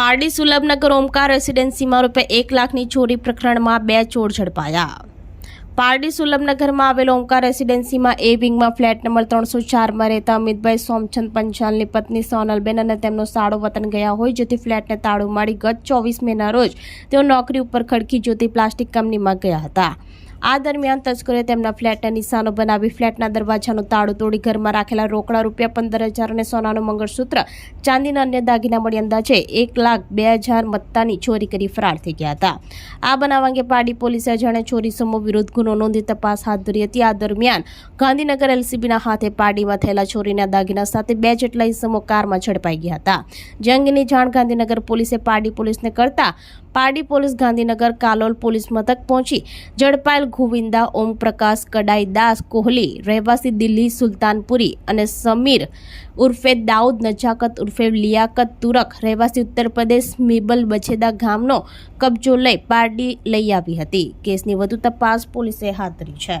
પારડી સુલભનગર ઓમકાર રેસિડેન્સીમાં રૂપિયા એક લાખની ચોરી પ્રકરણમાં બે ચોર ઝડપાયા. પારડી સુલભનગરમાં આવેલ ઓમકાર રેસિડેન્સીમાં એ વિંગમાં ફ્લેટ નંબર ત્રણસો ચારમાં રહેતા અમિતભાઈ સોમચંદ પંચાલની પત્ની સોનલબેન અને તેમનો સાડો વતન ગયા હોય જેથી ફ્લેટને તાળું મારી ગત ચોવીસ મેના રોજ તેઓ નોકરી ઉપર ખડકી જ્યોતિ પ્લાસ્ટિક કંપનીમાં ગયા હતા. આ દરમિયાન તસ્કરોએ તેમના ફ્લેટને નિશાનો બનાવી ફ્લેટના દરવાજાનું તાળું તોડી ઘરમાં રાખેલા રોકડા રૂપિયા પંદર હજાર અને સોનાનું મંગળસૂત્ર, ચાંદીના અન્ય દાગીના મળી અંદાજે એક લાખ બે હજાર મત્તાની ચોરી કરી ફરાર થઈ ગયા હતા. આ બનાવ અંગે પાડી પોલીસે જાણે ચોરી સમૂહ વિરુદ્ધ ગુનો નોંધી તપાસ હાથ ધરી હતી. આ દરમિયાન ગાંધીનગર એલસીબીના હાથે પાડીમાં થયેલા ચોરીના દાગીના સાથે બે જેટલા ઇસમો કારમાં ઝડપાઈ ગયા હતા. જે અંગેની જાણ ગાંધીનગર પોલીસે પાડી પોલીસને કરતા પારડી પોલીસ ગાંધીનગર કાલોલ પોલીસ મથક પહોંચી ઝડપાયેલ ગોવિંદા ઓમપ્રકાશ કડાઈ દાસ કોહલી, રહેવાસી દિલ્હી સુલતાનપુરી અને સમીર ઉર્ફે દાઉદ નજાકત ઉર્ફે લિયાકત તુરક, રહેવાસી ઉત્તર પ્રદેશ મિબલ બછેદા ગામનો કબજો લઈ પારડી લઈ આવી હતી. કેસની વધુ તપાસ પોલીસે હાથ ધરી છે.